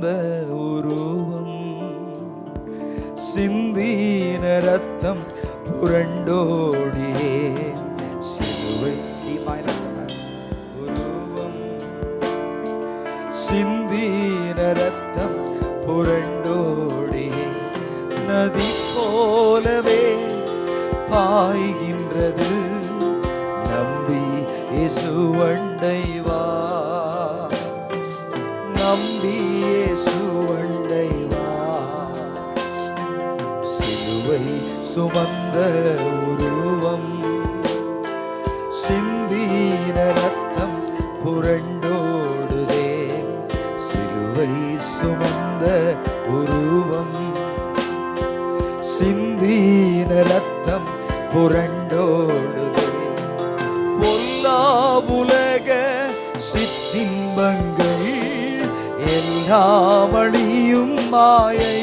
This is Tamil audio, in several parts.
சுமந்த உருவம் சிந்தின ரத்தம் புரண்டோடியே. சிலுவை உருவம் சிந்தின ரத்தம் புரண்டோடியே. நதி போலவே பாய்கின்றது நம்பி இசுவன் நம்பி இசுவண்டை வா சிலுவை சுமந்த உருவம். சிந்தீன ரத்தம் புரண்டோடுதே. சிலுவை சுமந்த உருவம். சிந்தீன ரத்தம் புரண்டோடுதே. பொல்லா உலக சிற்றின்பங்கள் எல்லாம் மாயை.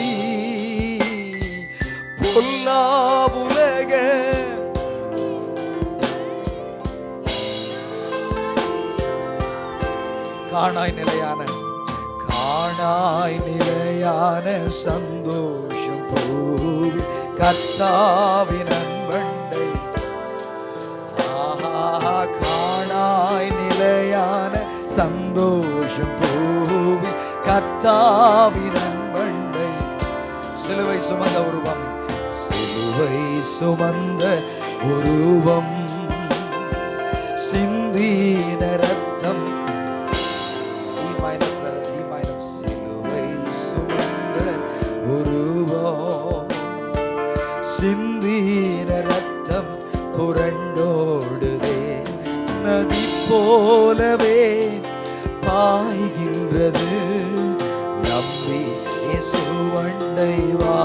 பொல்லா உலக காணாய் நிலையான காணாய் நிலையான சந்தோஷம் பூவி கர்த்தாவின் அன்பண்டை. ஆஹா காணாய் நிலையான சந்தோஷம் பூவி கத்தாவிடம் அன்பண்டை சிலுவை சுமந்த உருவம். சிலுவை சுமந்த உருவம். சிந்தீன ரத்தம். E e சிலுவை சுமந்த உருவம். சிந்தீன ரத்தம் புரண்டோடுதே. நதி போலவே பாய்கின்றது. நம்பி இயேசுவண்டை வா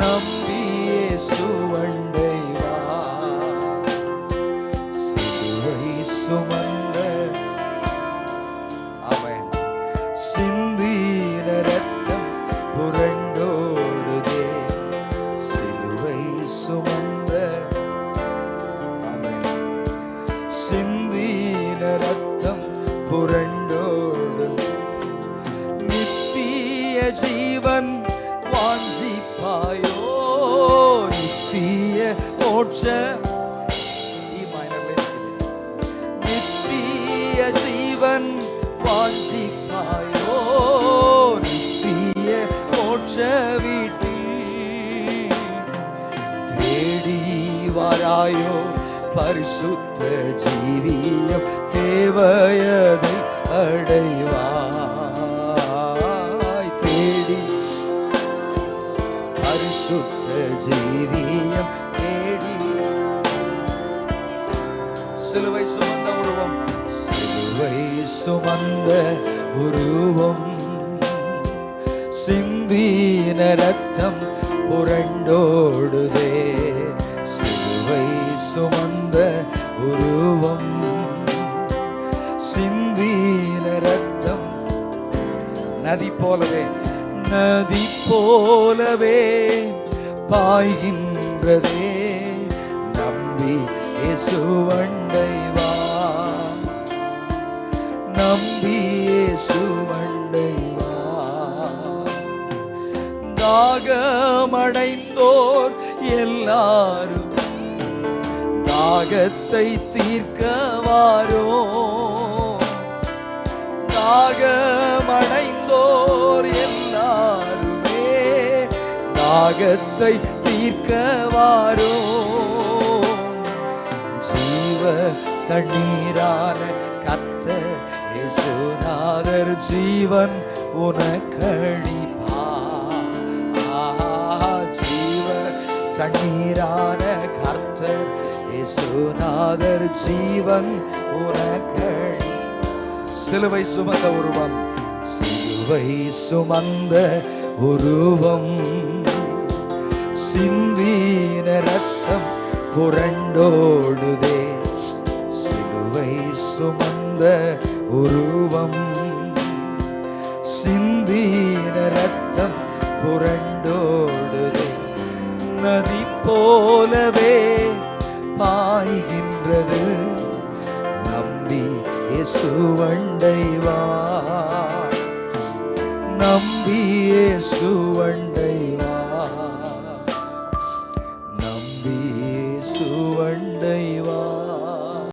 நம்பி இயேசுவண்டை மோட்ச ഈ minor ലിരിക്കുന്നത്. നിത്യ ജീവൻ വാഞ്ചിപ്പായോ നിത്യ മോക്ഷ വീട്ടിൽ തേടി വാരായോ പരിശുദ്ധ ജീവിയം தேவயதை அடைவாய் தேடி பரிசுத்த ஜீவியம் தேடி சிலுவை சுமந்த உருவம். சிலுவை சுமந்த உருவம். சிந்தீன ரத்தம் புரண்டோடுதே. சிலுவை சுமந்த உருவம். சிந்தீன ரத்தம். நதி போலவே நதி போலவே பாய்கின்றதே. நம்பி இயேசுவண்டை வா. நம்பி இயேசுவண்டை வா. தாகமடைந்தோர் எல்லாரும் தாகத்தை தீர்க்கவாரோ? தாகமடைந்தோர் எல்லாருமே தாகத்தை தீர்க்கவாரோ? ஜீவ தண்ணீரான கத்த இயேசுநாதர் ஜீவன் உனக்கழிப்பா ஜீவ தண்ணீரான கர்த்தர் இயேசுநாதர் ஜீவன் உனக்கழி. சிலுவை சுமந்த உருவம் சிலுவை சுமந்த உருவம். சிந்தீன ரத்தம் புரண்டோடுதே. சுமந்த உருவம். சிந்தின ரத்தம் புரண்டோடுதே. நதி போலவே பாய்கின்றது. நம்பி இயேசுவண்டை வா. நம்பியே சுவண்டை வா.